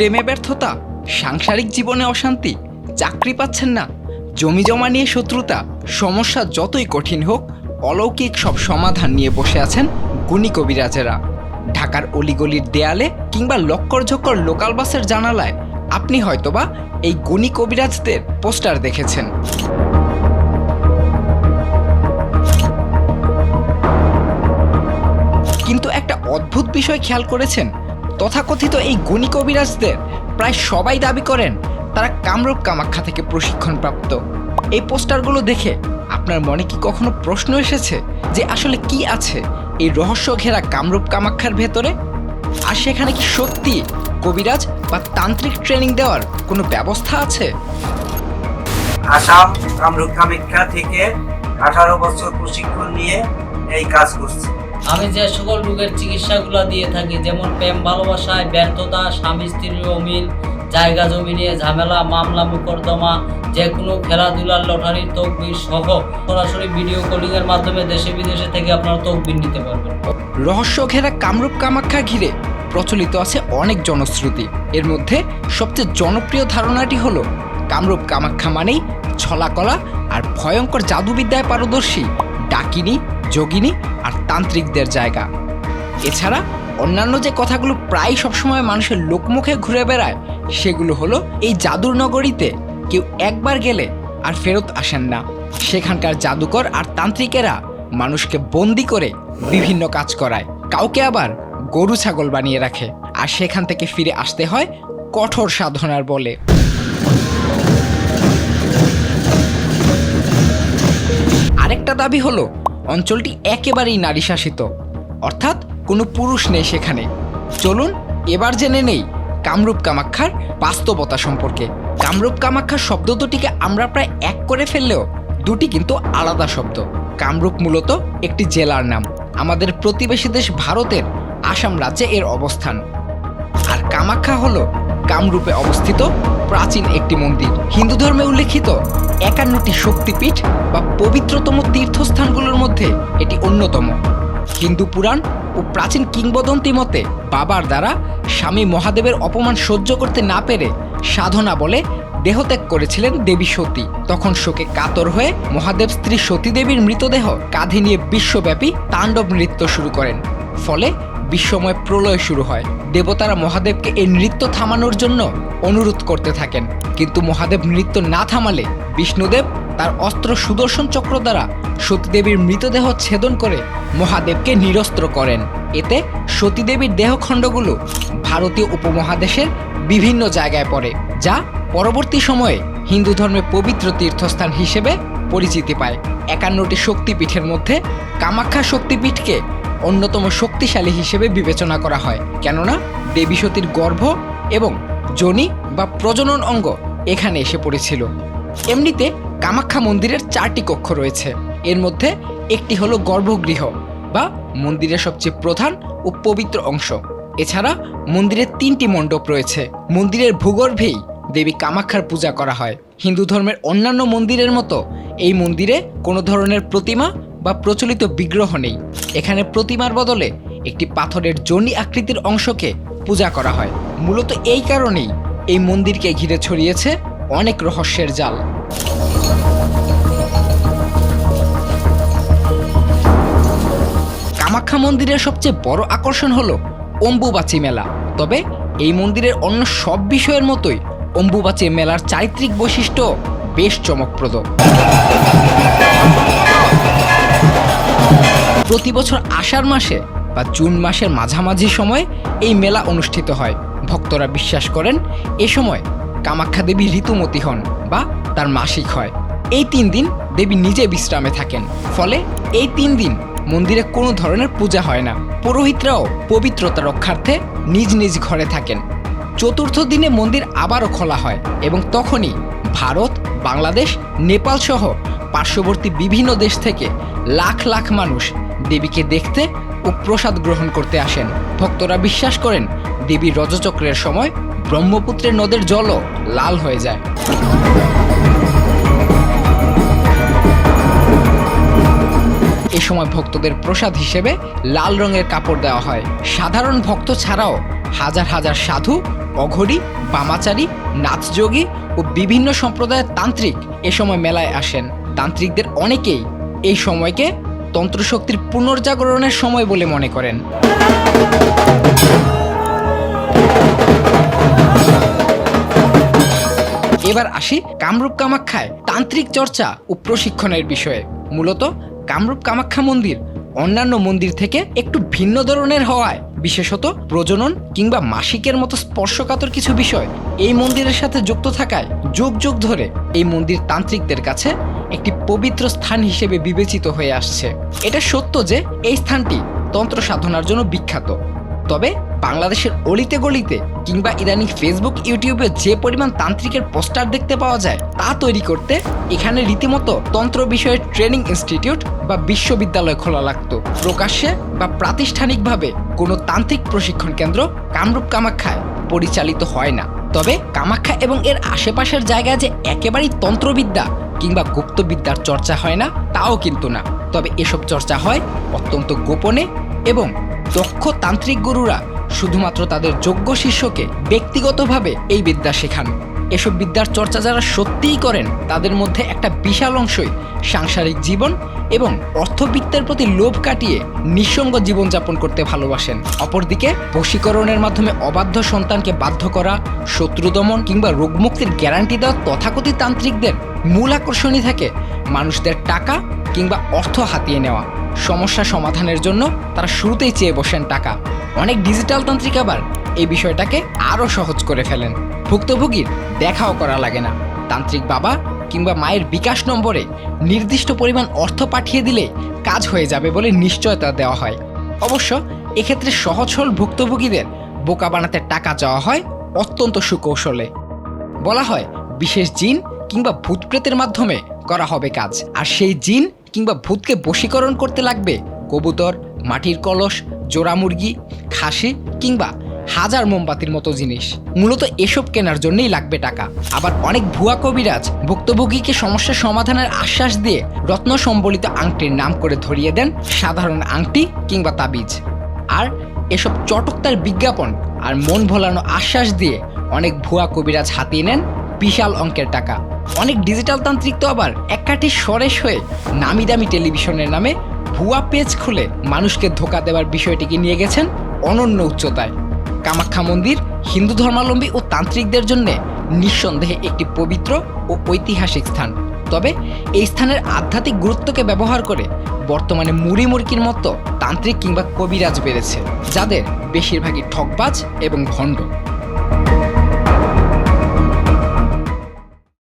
প্রেমে ব্যর্থতা, সাংসারিক জীবনে অশান্তি, চাকরি পাচ্ছেন না, জমি জমা নিয়ে শত্রুতা, সমস্যা যতই কঠিন হোক, অলৌকিক সব সমাধান নিয়ে বসে আছেন গুণী কবিরাজেরা। ঢাকার অলিগলির দেয়ালে কিংবা লক্কর ঝক্কর লোকাল বাসের জানালায় আপনি হয়তোবা এই গুণী কবিরাজদের পোস্টার দেখেছেন। কিন্তু একটা অদ্ভুত বিষয় খেয়াল করেছেন তথাকথিত এই গুণী কবিরাজদের প্রায় সবাই দাবি করেন তারা কামরূপ কামাখ্যা থেকে প্রশিক্ষণপ্রাপ্ত। এই পোস্টারগুলো দেখে আপনার মনে কি কখনো প্রশ্ন এসেছে যে আসলে কি আছে এই রহস্য ঘেরা কামরূপ কামাখ্যার ভেতরে? আর সেখানে কি সত্যি কবিরাজ বা তান্ত্রিক ট্রেনিং দেওয়ার কোনো ব্যবস্থা আছে? আসাম কামরূপ কামাখ্যা থেকে আঠারো বছর প্রশিক্ষণ নিয়ে এই কাজ করছি। আমি যে সকল রোগের চিকিৎসাগুলো দিয়ে থাকি, যেমন প্রেম ভালোবাসায় ব্যর্থতা, স্বামী স্ত্রীর অমিল, জায়গা জমি নিয়ে ঝামেলা, মামলা, মোকদ্দমা, যে কোনো খেলাধুলার, লটারির তকবির সহ সরাসরি ভিডিও কলিং এর মাধ্যমে দেশে বিদেশে থেকে আপনারা তকবির নিতে পারবেন। রহস্য ঘেরা কামরূপ কামাখ্যা ঘিরে প্রচলিত আছে অনেক জনশ্রুতি। এর মধ্যে সবচেয়ে জনপ্রিয় ধারণাটি হলো, কামরূপ কামাখ্যা মানেই ছলাকলা আর ভয়ঙ্কর জাদুবিদ্যায় পারদর্শী ডাকিনী যোগিনী আর তান্ত্রিকদের জায়গা। এছাড়া অন্যান্য যে কথাগুলো প্রায় সবসময় মানুষের লোকমুখে ঘুরে বেড়ায়, সেগুলো হলো এই জাদুর নগরীতে কেউ একবার গেলে আর ফেরত আসেন না। সেখানকার জাদুকর আর তান্ত্রিকেরা মানুষকে বন্দি করে বিভিন্ন কাজ করায়। কাউকে আবার গরু ছাগল বানিয়ে রাখে। আর সেখান থেকে ফিরে আসতে হয় কঠোর সাধনার বলে। আরেকটা দাবি হলো অঞ্চলটি একেবারেই নারী শাসিত। অর্থাৎ কোনো পুরুষ নেই সেখানে। চলুন এবার জেনে নেই কামরূপ কামাখ্যার বাস্তবতা সম্পর্কে। কামরূপ কামাখ্যা শব্দ দুটিকে আমরা প্রায় এক করে ফেললেও দুটি কিন্তু আলাদা শব্দ। কামরূপ মূলত একটি জেলার নাম। আমাদের প্রতিবেশী দেশ ভারতের আসাম রাজ্যে এর অবস্থান। আর কামাখ্যা হলো কামরূপে অবস্থিত প্রাচীন একটি মন্দির। হিন্দু ধর্মে উল্লেখিত একান্নটি শক্তিপীঠ বা পবিত্রতম তীর্থস্থানগুলোর মধ্যে এটি অন্যতম। হিন্দু পুরাণ ও প্রাচীন কিংবদন্তি মতে বাবার দ্বারা স্বামী মহাদেবের অপমান সহ্য করতে না পেরে সাধনা বলে দেহত্যাগ করেছিলেন দেবী সতী। তখন শোকে কাতর হয়ে মহাদেব স্ত্রী সতী দেবীর মৃতদেহ কাঁধে নিয়ে বিশ্বব্যাপী তাণ্ডব নৃত্য শুরু করেন। ফলে বিশ্বময় প্রলয় শুরু হয়। দেবতারা মহাদেবকে এই নৃত্য থামানোর জন্য অনুরোধ করতে থাকেন। কিন্তু মহাদেব নৃত্য না থামালে বিষ্ণুদেব তার অস্ত্র সুদর্শন চক্র দ্বারা সতীদেবীর মৃতদেহ ছেদন করে মহাদেবকে নিরস্ত্র করেন। এতে সতীদেবীর দেহখণ্ডগুলো ভারতীয় উপমহাদেশের বিভিন্ন জায়গায় পড়ে, যা পরবর্তী সময়ে হিন্দু ধর্মে পবিত্র তীর্থস্থান হিসেবে পরিচিতি পায়। একান্নটি শক্তিপীঠের মধ্যে কামাখ্যা শক্তিপীঠকে অন্যতম শক্তিশালী হিসেবে বিবেচনা করা হয়। কেননা, দেবী সতীর গর্ভ এবং যোনি বা প্রজনন অঙ্গ এখানে এসে পড়েছিল। এমনিতে কামাখ্যা মন্দিরের চারটি কক্ষ রয়েছে। এর মধ্যে একটি হলো গর্ভগৃহ বা মন্দিরের সবচেয়ে প্রধান ও পবিত্র অংশ। এছাড়া মন্দিরের তিনটি মণ্ডপ রয়েছে। মন্দিরের ভূগর্ভেই দেবী কামাখ্যার পূজা করা হয়। হিন্দু ধর্মের অন্যান্য মন্দিরের মতো এই মন্দিরে কোনো ধরনের প্রতিমা বা প্রচলিত বিগ্রহ নেই। এখানে প্রতিমার বদলে একটি পাথরের জনি আকৃতির অংশকে পূজা করা হয়। মূলত এই কারণেই এই মন্দিরকে ঘিরে ছড়িয়েছে অনেক রহস্যের জাল। কামাখ্যা মন্দিরের সবচেয়ে বড় আকর্ষণ হলো অম্বুবাচী মেলা। তবে এই মন্দিরের অন্য সব বিষয়ের মতোই অম্বুবাচী মেলার চারিত্রিক বৈশিষ্ট্য বেশ চমকপ্রদ। প্রতি বছর আষাঢ় মাসে বা জুন মাসের মাঝামাঝি সময় এই মেলা অনুষ্ঠিত হয়। ভক্তরা বিশ্বাস করেন, এ সময় কামাখ্যা দেবী ঋতুমতি হন বা তার মাসিক হয়। এই তিন দিন দেবী নিজে বিশ্রামে থাকেন। ফলে এই তিন দিন মন্দিরে কোনো ধরনের পূজা হয় না। পুরোহিতরাও পবিত্রতা রক্ষার্থে নিজ নিজ ঘরে থাকেন। চতুর্থ দিনে মন্দির আবারও খোলা হয় এবং তখনই ভারত, বাংলাদেশ, নেপাল সহ পার্শ্ববর্তী বিভিন্ন দেশ থেকে লাখ লাখ মানুষ দেবীকে দেখতে ও প্রসাদ গ্রহণ করতে আসেন। ভক্তরা বিশ্বাস করেন দেবীর রজচক্রের সময় ব্রহ্মপুত্রের নদের জলও লাল হয়ে যায়। এ সময় ভক্তদের প্রসাদ হিসেবে লাল রঙের কাপড় দেওয়া হয়। সাধারণ ভক্ত ছাড়াও হাজার হাজার সাধু, অঘরী, বামাচারী নাচযোগী ও বিভিন্ন সম্প্রদায়ের তান্ত্রিক এ সময় মেলায় আসেন। তান্ত্রিকদের অনেকেই এই সময়কে তন্ত্রশক্তির পুনর্জাগরণের সময় বলে মনে করেন। এবার আসি কামরূপ কামাখ্যায় তান্ত্রিক চর্চা ও প্রশিক্ষণের বিষয়ে। মূলত কামরূপ কামাখ্যা মন্দির অন্যান্য মন্দির থেকে একটু ভিন্ন ধরনের হওয়ায়, বিশেষত প্রজনন কিংবা মাসিকের মতো স্পর্শকাতর কিছু বিষয় এই মন্দিরের সাথে যুক্ত থাকায় যুগ যুগ ধরে এই মন্দির তান্ত্রিকদের কাছে একটি পবিত্র স্থান হিসেবে বিবেচিত হয়ে আসছে। এটা সত্য যে এই স্থানটি তন্ত্র সাধনার জন্য বিখ্যাত। তবে বাংলাদেশের অলিতে গলিতে কিংবা ইদানিং ফেসবুক, ইউটিউবে যে পরিমাণ তান্ত্রিকের পোস্টার দেখতে পাওয়া যায়, তা তৈরি করতে এখানে রীতিমতো তন্ত্র বিষয়ে ট্রেনিং ইনস্টিটিউট বা বিশ্ববিদ্যালয় খোলা লাগতো। প্রকাশ্যে বা প্রাতিষ্ঠানিকভাবে কোনো তান্ত্রিক প্রশিক্ষণ কেন্দ্র কামরূপ কামাখ্যায় পরিচালিত হয় না। তবে কামাখ্যা এবং এর আশেপাশের জায়গায় যে একেবারেই তন্ত্রবিদ্যা কিংবা গুপ্তবিদ্যার চর্চা হয় না, তাও কিন্তু না। তবে এসব চর্চা হয় অত্যন্ত গোপনে এবং দক্ষ তান্ত্রিক গুরুরা শুধুমাত্র তাদের যোগ্য শিষ্যকে ব্যক্তিগতভাবে এই বিদ্যা শেখান। এসব বিদ্যার চর্চা যারা সত্যিই করেন, তাদের মধ্যে একটা বিশাল অংশই সাংসারিক জীবন এবং অর্থবিত্তের প্রতি লোভ কাটিয়ে নিঃসঙ্গ জীবনযাপন করতে ভালোবাসেন। অপরদিকে, বশীকরণের মাধ্যমে অবাধ্য সন্তানকে বাধ্য করা, শত্রু দমন কিংবা রোগমুক্তির গ্যারান্টি দেওয়া তথাকথিত তান্ত্রিকদের মূল আকর্ষণই থাকে মানুষদের টাকা কিংবা অর্থ হাতিয়ে নেওয়া। সমস্যা সমাধানের জন্য তারা শুরুতেই চেয়ে বসেন টাকা। অনেক ডিজিটাল তান্ত্রিক আবার এই বিষয়টাকে আরও সহজ করে ফেলেন। ভুক্তভোগীর দেখাও করা লাগে না। তান্ত্রিক বাবা কিংবা মায়ের বিকাশ নম্বরে নির্দিষ্ট পরিমাণ অর্থ পাঠিয়ে দিলে কাজ হয়ে যাবে বলে নিশ্চয়তা দেওয়া হয়। অবশ্য এক্ষেত্রে সহজ সরল ভুক্তভোগীদের বোকা বানাতে টাকা চাওয়া হয় অত্যন্ত সুকৌশলে। বলা হয়, বিশেষ জিন কিংবা ভূত প্রেতের মাধ্যমে করা হবে কাজ। আর সেই জিন কিংবা ভূতকে বশীকরণ করতে লাগবে কবুতর, মাটির কলস, জোড়া মুরগি, খাসি কিংবা হাজার মোমবাতির মতো জিনিস। মূলত এসব কেনার জন্যই লাগবে টাকা। আবার অনেক ভুয়া কবিরাজ ভুক্তভোগীকে সমস্যার সমাধানের আশ্বাস দিয়ে রত্ন সম্বলিত আংটির নাম করে ধরিয়ে দেন সাধারণ আংটি কিংবা তাবিজ। আর এসব চটকতার বিজ্ঞাপন আর মন ভোলানো আশ্বাস দিয়ে অনেক ভুয়া কবিরাজ হাতিয়ে নেন বিশাল অঙ্কের টাকা। অনেক ডিজিটাল তান্ত্রিক তো আবার একাঠি সরেস হয়ে নামি দামি টেলিভিশনের নামে ভুয়া পেজ খুলে মানুষকে ধোকা দেওয়ার বিষয়টিকে নিয়ে গেছেন অনন্য উচ্চতায়। কামাখ্যা মন্দির, হিন্দু ধর্মাবলম্বী ও তান্ত্রিকদের জন্য নিঃসন্দেহে একটি পবিত্র ও ঐতিহাসিক স্থান। তবে এই স্থানের আধ্যাত্মিক গুরুত্বকে ব্যবহার করে বর্তমানে মুড়ি মুরকির মতো তান্ত্রিক কিংবা কবিরাজ বেড়েছে, যাদের বেশিরভাগই ঠকবাজ এবং ভণ্ড।